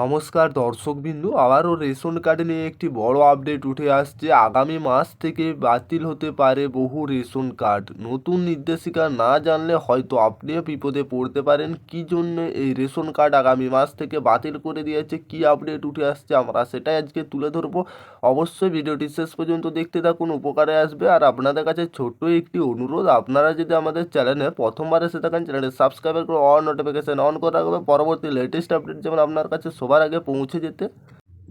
নমস্কার দর্শকবিন্দু, আবারও ration card নিয়ে একটি বড় আপডেট উঠে আসছে। আগামী মাস থেকে বাতিল হতে পারে বহু রেশন কার্ড। নতুন নির্দেশিকা না জানলে হয়তো আপনিও বিপদে পড়তে পারেন। কি জন্য এই রেশন কার্ড আগামী মাস থেকে বাতিল করে দিয়েছে? কি আপডেট উঠে আসছে? আমরা সেটাই আজকে তুলে ধরবো। অবশ্যই ভিডিওটি শেষ পর্যন্ত দেখতে থাকুন, উপকারে আসবে। আর আপনাদের কাছে ছোট্ট একটি অনুরোধ, আপনারা যদি আমাদের চ্যানেলে প্রথমবার এসে থাকেন, চ্যানেলটি সাবস্ক্রাইব করে অন নোটিফিকেশন অন করে রাখবে পরবর্তী লেটেস্ট আপডেট যেমন আপনার কাছে সবার আগে পৌঁছে যেতে।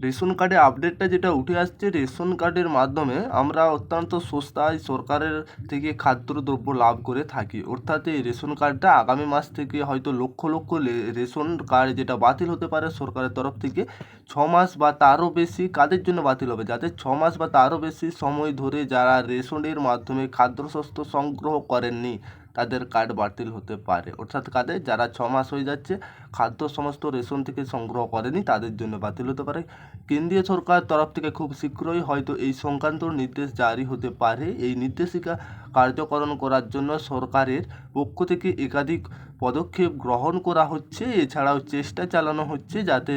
রেশন কার্ডে আপডেটটা যেটা উঠে আসছে, রেশন কার্ডের মাধ্যমে আমরা অত্যন্ত সস্তায় সরকারের থেকে খাদ্যদ্রব্য লাভ করে থাকি। অর্থাৎ এই রেশন কার্ডটা আগামী মাস থেকে হয়তো লক্ষ লক্ষ রেশন কার্ড যেটা বাতিল হতে পারে সরকারের তরফ থেকে। ছ মাস বা তারও বেশি কাদের জন্য বাতিল হবে? যাদের ছ মাস বা তারও বেশি সময় ধরে যারা রেশনের মাধ্যমে খাদ্যশস্য সংগ্রহ করেননি তাদের কার্ড বাতিল হতে পারে। অর্থাৎ কাদের? যারা ছ মাস হয়ে যাচ্ছে, খাদ্য সমস্ত রেশন থেকে সংগ্রহ করেনি, তাদের জন্য বাতিল হতে পারে। কেন্দ্রীয় সরকার তরফ থেকে খুব শীঘ্রই হয়তো এই সংক্রান্ত নির্দেশ জারি হতে পারে। এই নির্দেশিকা কার্যকরণ করার জন্য সরকারের পক্ষ থেকে একাধিক পদক্ষেপ গ্রহণ করা হচ্ছে। এছাড়াও চেষ্টা চালানো হচ্ছে যাতে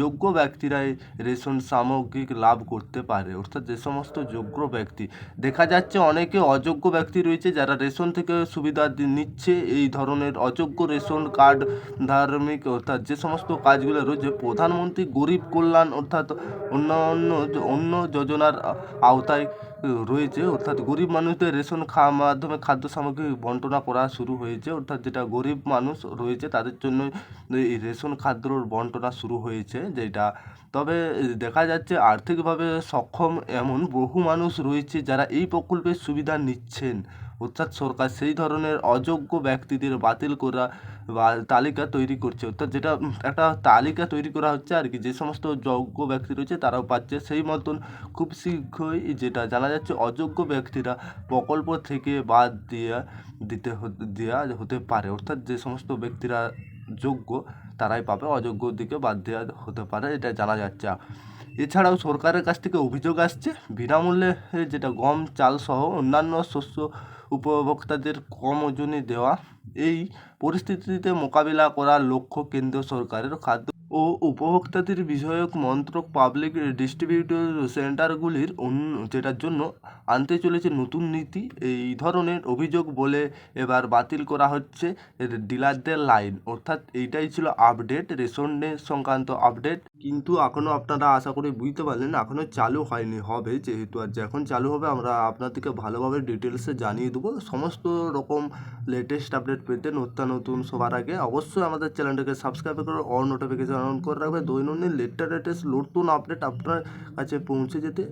যোগ্য ব্যক্তিরা এই রেশন সামগ্রিক লাভ করতে পারে। অর্থাৎ যে সমস্ত যোগ্য ব্যক্তি, দেখা যাচ্ছে অনেকে অযোগ্য ব্যক্তি রয়েছে যারা রেশন থেকে সুবিধা নিচ্ছে। এই ধরনের অযোগ্য রেশন কার্ড ধার্মিক, অর্থাৎ যে সমস্ত কাজগুলো রয়েছে, প্রধানমন্ত্রী গরিব কল্যাণ, অর্থাৎ অন্য অন্য যোজনার আওতায় রয়েছে। অর্থাৎ গরিব মানুষদের রেশন খাওয়ার মাধ্যমে খাদ্য সামগ্রী বন্টনা করা শুরু হয়েছে। অর্থাৎ যেটা গরিব মানুষ রয়েছে তাদের জন্য এই রেশন খাদ্যর বন্টনা শুরু হয়েছে যেটা। তবে দেখা যাচ্ছে আর্থিকভাবে সক্ষম এমন বহু মানুষ রয়েছে যারা এই প্রকল্পের সুবিধা নিচ্ছেন। অর্থাৎ সরকার সেই ধরনের অযোগ্য ব্যক্তিদের বাতিল করা বা তালিকা তৈরি করছে। অর্থাৎ যেটা একটা তালিকা তৈরি করা হচ্ছে আর কি, যে সমস্ত যোগ্য ব্যক্তি রয়েছে তারাও পাচ্ছে। সেই মতন খুব শীঘ্রই যেটা জানা যাচ্ছে, অযোগ্য ব্যক্তিরা প্রকল্প থেকে বাদ দিয়ে দিতে দেওয়া হতে পারে। অর্থাৎ যে সমস্ত ব্যক্তিরা যোগ্য তারাই পাবে, অযোগ্য দিকে বাদ দেওয়া হতে পারে, এটা জানা যাচ্ছে। এছাড়াও সরকারের কাছ থেকে অভিযোগ আসছে, বিনামূল্যে যেটা গম, চাল সহ অন্যান্য শস্য উপভোক্তাদের কম ওজনে দেওয়া এই পরিস্থিতিতে মোকাবিলা করার লক্ষ্য কেন্দ্র সরকারের খাদ্য ও উপভোক্তাদের বিষয়ক মন্ত্রক পাবলিক ডিস্ট্রিবিউটর সেন্টারগুলির যেটার জন্য আনতে চলেছে নতুন নীতি, এই ধরনের অভিযোগ বলে এবার বাতিল করা হচ্ছে ডিলারদের লাইন অর্থাৎ এইটাই ছিল আপডেট রেশনের সংক্রান্ত আপডেট কিন্তু এখনও আপনারা আশা করি বুঝতে পারলেন এখনও চালু হয়নি, হবে যেহেতু আর যখন চালু হবে, আমরা আপনাদেরকে ভালোভাবে ডিটেলসে জানিয়ে দেবো। সমস্ত রকম লেটেস্ট আপডেট পেতে নতুন নতুন সবার আগে অবশ্যই আমাদের চ্যানেলটাকে সাবস্ক্রাইব করে অল নোটিফিকেশন অন করে রাখবে। দৈনন্দিন লেটেস্ট লেটেস্ট আপডেট আপনার কাছে পৌঁছে যেতে।